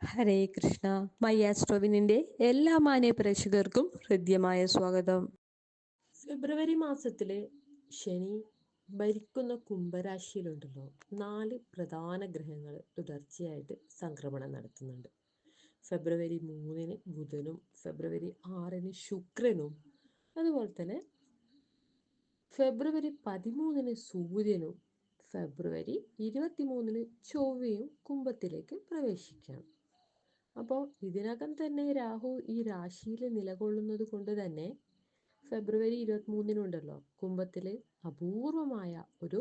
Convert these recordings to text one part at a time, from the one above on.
ഹരേ Krishna. My ആസ്ട്രോവിനിന്റെ എല്ലാ മാന്യ പ്രേക്ഷകർക്കും ഹൃദ്യമായ സ്വാഗതം. ഫെബ്രുവരി മാസത്തിൽ ശനി ഭരിക്കുന്ന കുംഭരാശിയിലുണ്ടല്ലോ. നാല് പ്രധാന ഗ്രഹങ്ങൾ തുടർച്ചയായിട്ട് സംക്രമണം നടത്തുന്നുണ്ട്. ഫെബ്രുവരി മൂന്നിന് ബുധനും ഫെബ്രുവരി ആറിന് ശുക്രനും അതുപോലെ തന്നെ ഫെബ്രുവരി പതിമൂന്നിന് സൂര്യനും ഫെബ്രുവരി ഇരുപത്തിമൂന്നിന് ചൊവ്വയും കുംഭത്തിലേക്ക് പ്രവേശിക്കുകയാണ് അപ്പോൾ ഇതിനകം തന്നെ രാഹു ഈ രാശിയിൽ നിലകൊള്ളുന്നത് കൊണ്ട് തന്നെ ഫെബ്രുവരി ഇരുപത്തിമൂന്നിനുണ്ടല്ലോ കുംഭത്തിൽ അപൂർവമായ ഒരു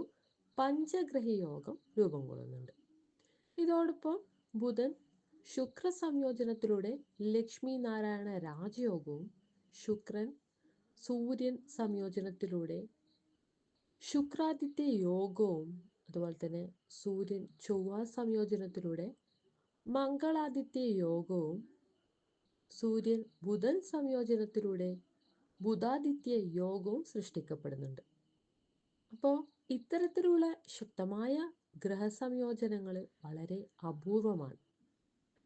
പഞ്ചഗ്രഹ യോഗം രൂപം കൊള്ളുന്നുണ്ട്. ഇതോടൊപ്പം ബുധൻ ശുക്ര സംയോജനത്തിലൂടെ ലക്ഷ്മി നാരായണ രാജയോഗവും ശുക്രൻ സൂര്യൻ സംയോജനത്തിലൂടെ ശുക്രാദിത്യ യോഗവും അതുപോലെ തന്നെ സൂര്യൻ ചൊവ്വ സംയോജനത്തിലൂടെ മംഗളാദിത്യ യോഗവും സൂര്യൻ ബുധൻ സംയോജനത്തിലൂടെ ബുധാദിത്യ യോഗവും സൃഷ്ടിക്കപ്പെടുന്നുണ്ട്. അപ്പോൾ ഇത്തരത്തിലുള്ള ശക്തമായ ഗ്രഹസംയോജനങ്ങൾ വളരെ അപൂർവമാണ്.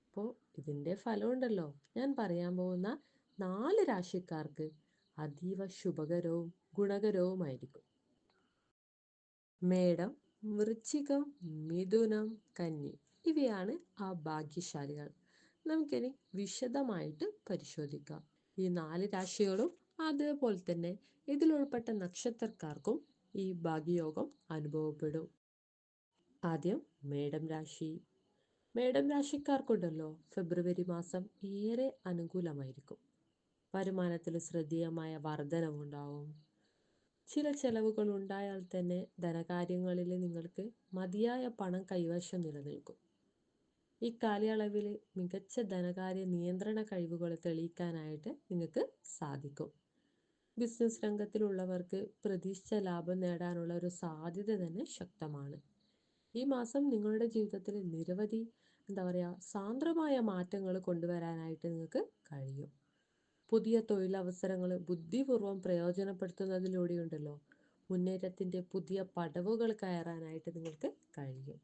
അപ്പോൾ ഇതിന്റെ ഫലമുണ്ടല്ലോ. ഞാൻ പറയാൻ പോകുന്ന നാല് രാശിക്കാർക്ക് അതീവ ശുഭകരവും ഗുണകരവുമായിരിക്കും. മേടം വൃശ്ചികം മിഥുനം കന്നി. ഇവയാണ് ആ ഭാഗ്യശാലികൾ. നമുക്കിനി വിശദമായിട്ട് പരിശോധിക്കാം. ഈ നാല് രാശികളും അതേപോലെ തന്നെ ഇതിൽ ഉൾപ്പെട്ട നക്ഷത്രക്കാർക്കും ഈ ഭാഗ്യയോഗം അനുഭവപ്പെടും. ആദ്യം മേടം രാശി. മേടം രാശിക്കാർക്കുണ്ടല്ലോ ഫെബ്രുവരി മാസം ഏറെ അനുകൂലമായിരിക്കും. വരുമാനത്തിൽ ശ്രദ്ധേയമായ വർധനവുണ്ടാവും. ചില ചെലവുകൾ ഉണ്ടായാൽ തന്നെ ധനകാര്യങ്ങളിൽ നിങ്ങൾക്ക് മതിയായ പണം കൈവശം നിലനിൽക്കും. ഈ കാലയളവിൽ മികച്ച ധനകാര്യ നിയന്ത്രണ കഴിവുകൾ തെളിയിക്കാനായിട്ട് നിങ്ങൾക്ക് സാധിക്കും. ബിസിനസ് രംഗത്തിലുള്ളവർക്ക് പ്രതീക്ഷിച്ച ലാഭം നേടാനുള്ള ഒരു സാധ്യത തന്നെ ശക്തമാണ്. ഈ മാസം നിങ്ങളുടെ ജീവിതത്തിൽ നിരവധി എന്താ പറയുക സാന്ദ്രമായ മാറ്റങ്ങൾ കൊണ്ടുവരാനായിട്ട് നിങ്ങൾക്ക് കഴിയും. പുതിയ തൊഴിലവസരങ്ങൾ ബുദ്ധിപൂർവം പ്രയോജനപ്പെടുത്തുന്നതിലൂടെയുണ്ടല്ലോ മുന്നേറ്റത്തിന്റെ പുതിയ പടവുകൾ കയറാനായിട്ട് നിങ്ങൾക്ക് കഴിയും.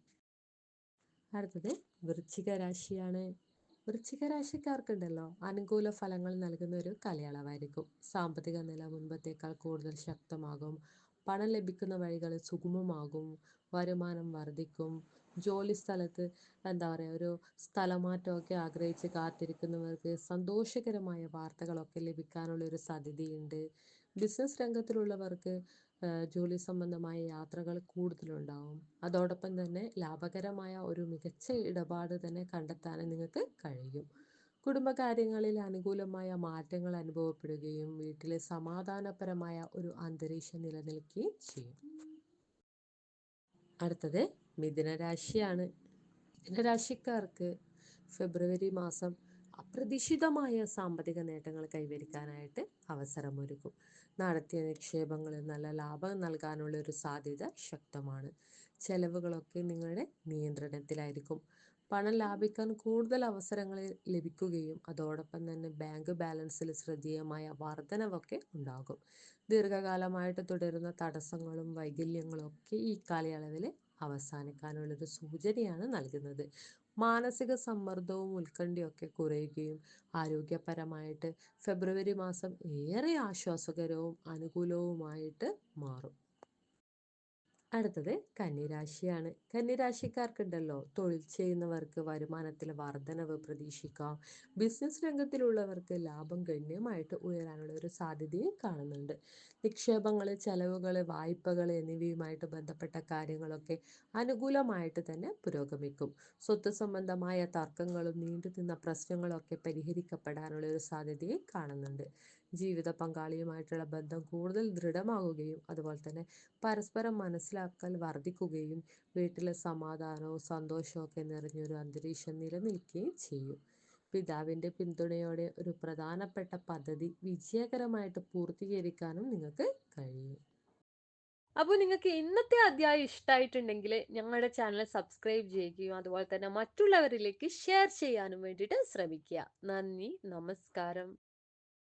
അടുത്തത് വൃശ്ചിക രാശിയാണ് വൃശ്ചിക രാശിക്കാർക്കുണ്ടല്ലോ അനുകൂല ഫലങ്ങൾ നൽകുന്ന ഒരു കാലയളവായിരിക്കും. സാമ്പത്തിക നില മുൻപത്തേക്കാൾ കൂടുതൽ ശക്തമാകും. പണം ലഭിക്കുന്ന വഴികൾ സുഗമമാകും. വരുമാനം വർദ്ധിക്കും. ജോലി സ്ഥലത്ത് എന്താ പറയുക ഒരു സ്ഥലമാറ്റമൊക്കെ ആഗ്രഹിച്ച് കാത്തിരിക്കുന്നവർക്ക് സന്തോഷകരമായ വാർത്തകളൊക്കെ ലഭിക്കാനുള്ള ഒരു സാധ്യതയുണ്ട്. ബിസിനസ് രംഗത്തിലുള്ളവർക്ക് ജോലി സംബന്ധമായ യാത്രകൾ കൂടുതലുണ്ടാവും. അതോടൊപ്പം തന്നെ ലാഭകരമായ ഒരു മികച്ച ഇടപാട് തന്നെ കണ്ടെത്താനും നിങ്ങൾക്ക് കഴിയും. കുടുംബകാര്യങ്ങളിൽ അനുകൂലമായ മാറ്റങ്ങൾ അനുഭവപ്പെടുകയും വീട്ടിലെ സമാധാനപരമായ ഒരു അന്തരീക്ഷം നിലനിൽക്കുകയും ചെയ്യും. അടുത്തത് മിഥുനരാശിയാണ്. മിഥുനരാശിക്കാർക്ക് ഫെബ്രുവരി മാസം അപ്രതീക്ഷിതമായ സാമ്പത്തിക നേട്ടങ്ങൾ കൈവരിക്കാനായിട്ട് അവസരമൊരുക്കും. നടത്തിയ നിക്ഷേപങ്ങളിൽ നല്ല ലാഭം നൽകാനുള്ള ഒരു സാധ്യത ശക്തമാണ്. ചെലവുകളൊക്കെ നിങ്ങളുടെ നിയന്ത്രണത്തിലായിരിക്കും. പണം ലാഭിക്കാൻ കൂടുതൽ അവസരങ്ങൾ ലഭിക്കുകയും അതോടൊപ്പം തന്നെ ബാങ്ക് ബാലൻസിൽ ശ്രദ്ധേയമായ വർധനവൊക്കെ ഉണ്ടാകും. ദീർഘകാലമായിട്ട് തുടരുന്ന തടസ്സങ്ങളും വൈകല്യങ്ങളും ഒക്കെ ഈ കാലയളവിൽ അവസാനിക്കാനുള്ളൊരു സൂചനയാണ് നൽകുന്നത്. മാനസിക സമ്മർദ്ദവും ഉത്കണ്ഠയൊക്കെ കുറയുകയും ആരോഗ്യപരമായിട്ട് ഫെബ്രുവരി മാസം ഏറെ ആശ്വാസകരവും അനുകൂലവുമായിട്ട് മാറും. അടുത്തത് കന്നിരാശിയാണ്. കന്നിരാശിക്കാർക്കുണ്ടല്ലോ തൊഴിൽ ചെയ്യുന്നവർക്ക് വരുമാനത്തിൽ വർധനവ് പ്രതീക്ഷിക്കാം. ബിസിനസ് രംഗത്തിലുള്ളവർക്ക് ലാഭം ഗണ്യമായിട്ട് ഉയരാനുള്ള ഒരു സാധ്യതയും കാണുന്നുണ്ട്. നിക്ഷേപങ്ങൾ ചെലവുകൾ വായ്പകൾ എന്നിവയുമായിട്ട് ബന്ധപ്പെട്ട കാര്യങ്ങളൊക്കെ അനുകൂലമായിട്ട് തന്നെ പുരോഗമിക്കും. സ്വത്ത് സംബന്ധമായ തർക്കങ്ങളും നീണ്ടു നിന്ന പ്രശ്നങ്ങളൊക്കെ പരിഹരിക്കപ്പെടാനുള്ള ഒരു സാധ്യതയും കാണുന്നുണ്ട്. ജീവിത പങ്കാളിയുമായിട്ടുള്ള ബന്ധം കൂടുതൽ ദൃഢമാകുകയും അതുപോലെ തന്നെ പരസ്പരം മനസ്സിലാക്കൽ വർദ്ധിക്കുകയും വീട്ടിലെ സമാധാനവും സന്തോഷവും ഒക്കെ നിറഞ്ഞൊരു അന്തരീക്ഷം നിലനിൽക്കുകയും ചെയ്യും. പിതാവിന്റെ പിന്തുണയോടെ ഒരു പ്രധാനപ്പെട്ട പദ്ധതി വിജയകരമായിട്ട് പൂർത്തീകരിക്കാനും നിങ്ങൾക്ക് കഴിയും. അപ്പോൾ നിങ്ങൾക്ക് ഇന്നത്തെ അധ്യായം ഇഷ്ടമായിട്ടുണ്ടെങ്കിൽ ഞങ്ങളുടെ ചാനൽ സബ്സ്ക്രൈബ് ചെയ്യുകയും അതുപോലെ തന്നെ മറ്റുള്ളവരിലേക്ക് ഷെയർ ചെയ്യാനും വേണ്ടിയിട്ട് ശ്രമിക്കുക. നന്ദി നമസ്കാരം.